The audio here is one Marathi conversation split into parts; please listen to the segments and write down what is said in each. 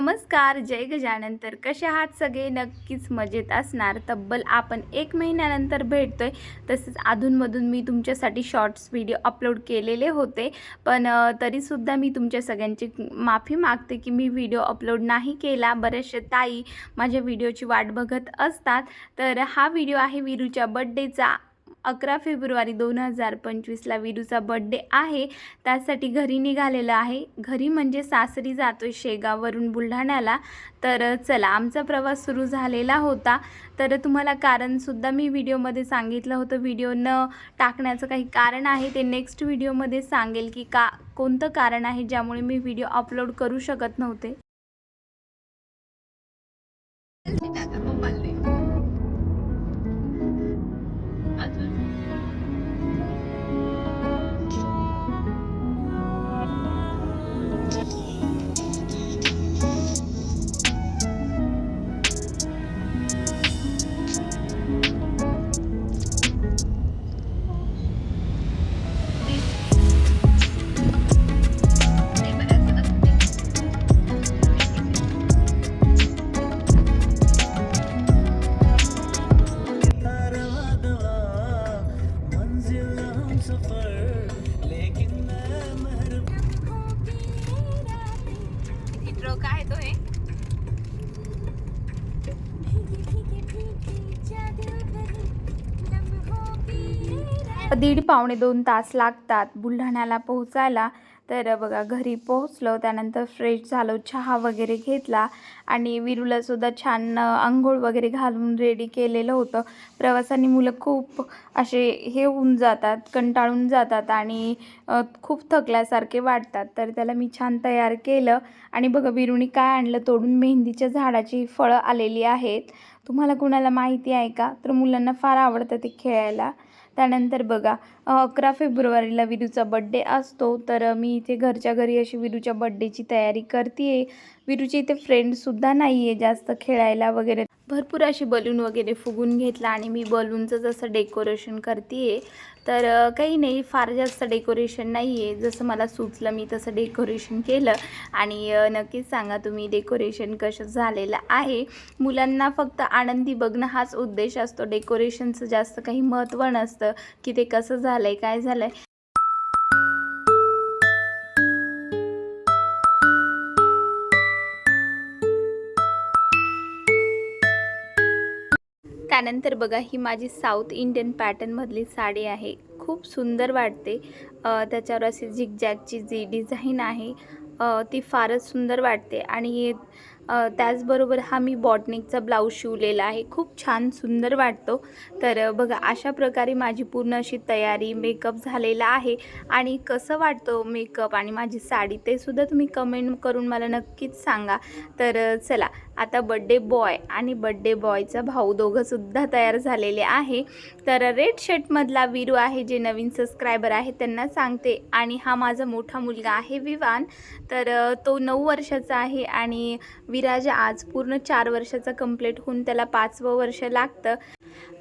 नमस्कार जय गजानन तर कसे आहात सगळे? नक्कीच मजेत असणार. तब्बल आपण एक महिन्यानंतर भेटतो आहे तसेच अधूनमधून मी तुमच्यासाठी शॉर्ट्स व्हिडिओ अपलोड केलेले होते. पण तरीसुद्धा मी तुमच्या सगळ्यांची माफी मागते की मी व्हिडिओ अपलोड नाही केला. बऱ्याचशा ताई माझ्या व्हिडिओची वाट बघत असतात. तर हा व्हिडिओ आहे विरूच्या बड्डेचा अकरा फेब्रुवारी दोन हजार पंचवीसला विरूचा बड्डे आहे. त्यासाठी घरी निघालेलं आहे. घरी म्हणजे सासरी जातो आहे शेगाववरून बुलढाण्याला. तर चला आमचा प्रवास सुरू झालेला होता. तर तुम्हाला कारणसुद्धा मी व्हिडिओमध्ये सांगितलं होतं. व्हिडिओ न टाकण्याचं काही कारण आहे. ते नेक्स्ट व्हिडिओमध्ये सांगेल की का कोणतं कारण आहे ज्यामुळे मी व्हिडिओ अपलोड करू शकत नव्हते. दीड पावणे दोन तास लागतात बुलढाण्याला पोहोचायला. तर बघा घरी पोहोचलो त्यानंतर फ्रेश झालो चहा वगैरे घेतला आणि विरूलासुद्धा छान आंघोळ वगैरे घालून रेडी केलेलं होतं. प्रवासाने मुलं खूप असे हे होऊन जातात कंटाळून जातात आणि खूप थकल्यासारखे वाटतात. तर त्याला मी छान तयार केलं आणि बघा विरूनी काय आणलं? तोडून मेहंदीच्या झाडाची फळं आलेली आहेत. तुम्हाला कुणाला माहिती आहे का? तर मुलांना फार आवडतं ते खेळायला. त्यानंतर बघा अकरा फेब्रुवारीला विरूचा बड्डे असतो. तर मी इथे घरच्या घरी अशी विरूच्या बड्डेची तयारी करते आहे विरूची इथे फ्रेंडसुद्धा नाही आहे जास्त खेळायला वगैरे. भरपूर असे बलून वगैरे फुगून घेतला आणि मी बलूनचं जसं डेकोरेशन करते आहे तर काही नाही फार जास्त डेकोरेशन नाही आहे जसं मला सुचलं मी तसं डेकोरेशन केलं. आणि नक्कीच सांगा तुम्ही डेकोरेशन कसं झालेलं आहे. मुलांना फक्त आनंदी बघणं हाच उद्देश असतो. डेकोरेशनचं जास्त काही महत्त्व नसतं की ते कसं झालं आहे काय झालं आहे त्यानंतर बघा ही माझी साऊथ इंडियन पॅटर्नमधली साडी आहे. खूप सुंदर वाटते. त्याच्यावर अशी झिगझॅगची जी डिझाईन आहे ती फारच सुंदर वाटते. आणि त्याचबरोबर हा मी बॉटनिकचा ब्लाऊज शिवलेला आहे. खूप छान सुंदर वाटतो. तर बघा अशा प्रकारे माझी पूर्ण अशी तयारी मेकअप झालेला आहे. आणि कसं वाटतो मेकअप आणि माझी साडी ते सुद्धा तुम्ही कमेंट करून मला नक्कीच सांगा. तर चला आता बड्डे बॉय आणि बड्डे बॉयचा भाऊ दोघंसुद्धा तयार झालेले आहे. तर रेड शर्टमधला विरू आहे जे नवीन सबस्क्रायबर आहे त्यांना सांगते. आणि हा माझा मोठा मुलगा आहे विवान. तर तो नऊ वर्षाचा आहे आणि विराज आज पूर्ण चार वर्षाचा कंप्लीट होऊन त्याला पाचवं वर्ष लागतं.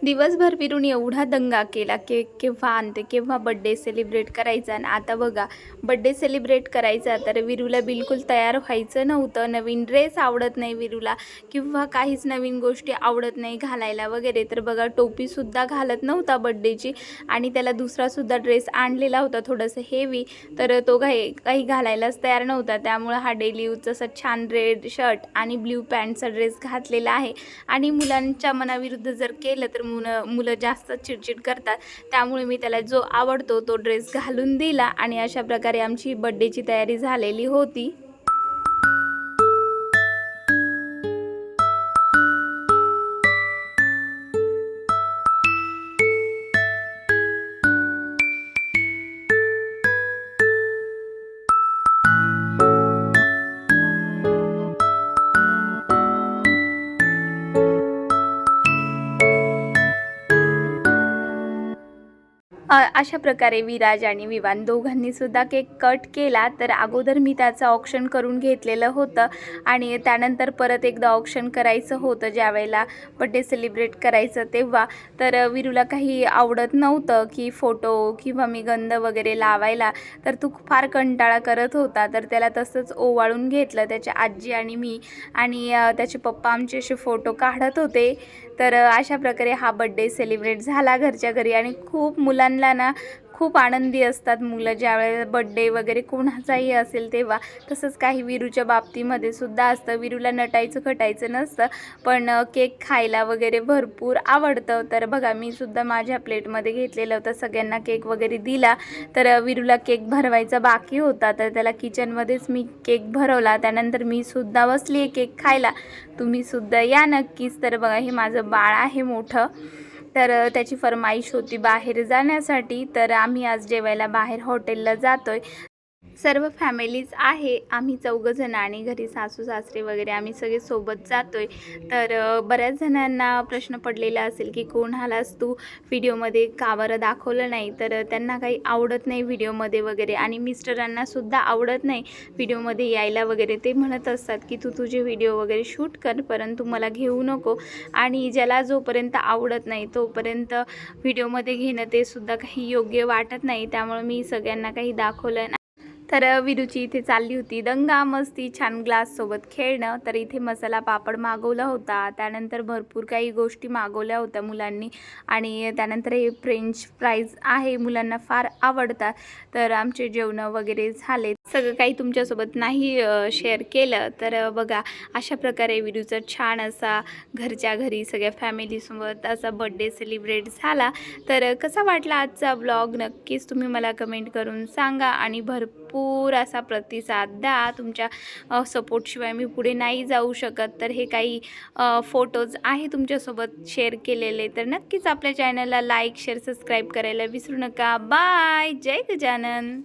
दिवसभर विरून एवढा दंगा केला की केव्हा आणते केव्हा बड्डे सेलिब्रेट करायचा? आणि आता बघा बड्डे सेलिब्रेट करायचा तर विरूला बिलकुल तयार व्हायचं नव्हतं. नवीन ड्रेस आवडत नाही विरूला किंवा काहीच नवीन गोष्टी आवडत नाही घालायला वगैरे. तर बघा टोपीसुद्धा घालत नव्हता बड्डेची आणि त्याला दुसरासुद्धा ड्रेस आणलेला होता थोडंसं हेवी तर तो काही काही घालायलाच तयार नव्हता. त्यामुळं हा डेली यूजचा असा छान रेड शर्ट आणि ब्ल्यू पॅन्टचा ड्रेस घातलेला आहे. आणि मुलांच्या मनाविरुद्ध जर केलं तर मुलं मुलं जास्त चिडचिड करतात. त्यामुळे मी त्याला जो आवडतो तो ड्रेस घालून दिला आणि अशा प्रकारे आमची बड्डेची तयारी झालेली होती. अशा प्रकारे विराज आणि विवान दोघांनी सुद्धा केक कट केला तर अगोदर मी त्याचं ऑप्शन करून घेतलेलं होतं आणि त्यानंतर परत एकदा ऑप्शन करायचं होतं. ज्यावेळेला बड्डे सेलिब्रेट करायचं तेव्हा तर विरूला काही आवडत नव्हतं की फोटो किंवा मी गंध वगैरे लावायला तर तू फार कंटाळा करत होता. तर त्याला तसंच ओवाळून घेतलं त्याच्या आजी आणि मी आणि त्याचे पप्पा आमचे असे फोटो काढत होते. तर अशा प्रकारे हा बड्डे सेलिब्रेट झाला घरच्या घरी आणि खूप मुलांना ना खूप आनंदी असतात मुलं. ज्यावेळेला बड्डे वगैरे कोणाचाही असेल तेव्हा. तसंच काही विरूच्या बाबतीमध्ये सुद्धा असतं. विरूला नटायचं खटायचं नसतं. पण केक खायला वगैरे भरपूर आवडतं. तर बघा मी सुद्धा माझ्या प्लेटमध्ये घेतलेलं होतं. सगळ्यांना केक वगैरे दिला. तर विरूला केक भरवायचा बाकी होता. तर त्याला किचनमध्येच मी केक भरवला. त्यानंतर मी सुद्धा बसली आहे केक खायला. तुम्ही सुद्धा या नक्कीच. तर बघा हे माझं बाळ आहे मोठं. तर त्याची फरमाईश होती बाहेर जाण्यासाठी. तर आम्ही आज जेवायला बाहेर हॉटेलला जातो आहे सर्व फॅमिलीज आहे. आम्ही चौघंजण आणि घरी सासू सासरे वगैरे आम्ही सगळे सोबत जातोय. तर बऱ्याच जणांना प्रश्न पडलेला असेल की कोणालाच तू व्हिडिओमध्ये का बरं दाखवलं नाही. तर त्यांना काही आवडत नाही व्हिडिओमध्ये वगैरे आणि मिस्टरांनासुद्धा आवडत नाही व्हिडिओमध्ये यायला वगैरे. ते म्हणत असतात की तू तुझे व्हिडिओ वगैरे शूट कर परंतु मला घेऊ नको. आणि ज्याला जोपर्यंत आवडत नाही तोपर्यंत व्हिडिओमध्ये घेणं ते सुद्धा काही योग्य वाटत नाही. त्यामुळे मी सगळ्यांना काही दाखवलं नाही तर विरूची इथे चालली होती. दंगा मस्ती छान ग्लाससोबत खेळणं. तर इथे मसाला पापड मागवला होता. त्यानंतर भरपूर काही गोष्टी मागवल्या होत्या मुलांनी. आणि त्यानंतर हे फ्रेंच फ्राईज आहे मुलांना फार आवडतात. तर आमचे जेवणं वगैरे झाले. सगळं काही तुमच्यासोबत नाही शेअर केलं तर बघा अशा प्रकारे व्हिडिओचा छान असा घरच्या घरी सगळ्या फॅमिलीसोबत असा बड्डे सेलिब्रेट झाला. तर कसा वाटला आजचा ब्लॉग नक्कीच तुम्ही मला कमेंट करून सांगा आणि भरपूर असा प्रतिसाद द्या. तुमच्या सपोर्टशिवाय मी पुढे नाही जाऊ शकत. तर हे काही फोटोज आहे तुमच्यासोबत शेअर केलेले. तर नक्कीच आपल्या चॅनलला लाईक शेअर सबस्क्राईब करायला विसरू नका. बाय जय गजानन!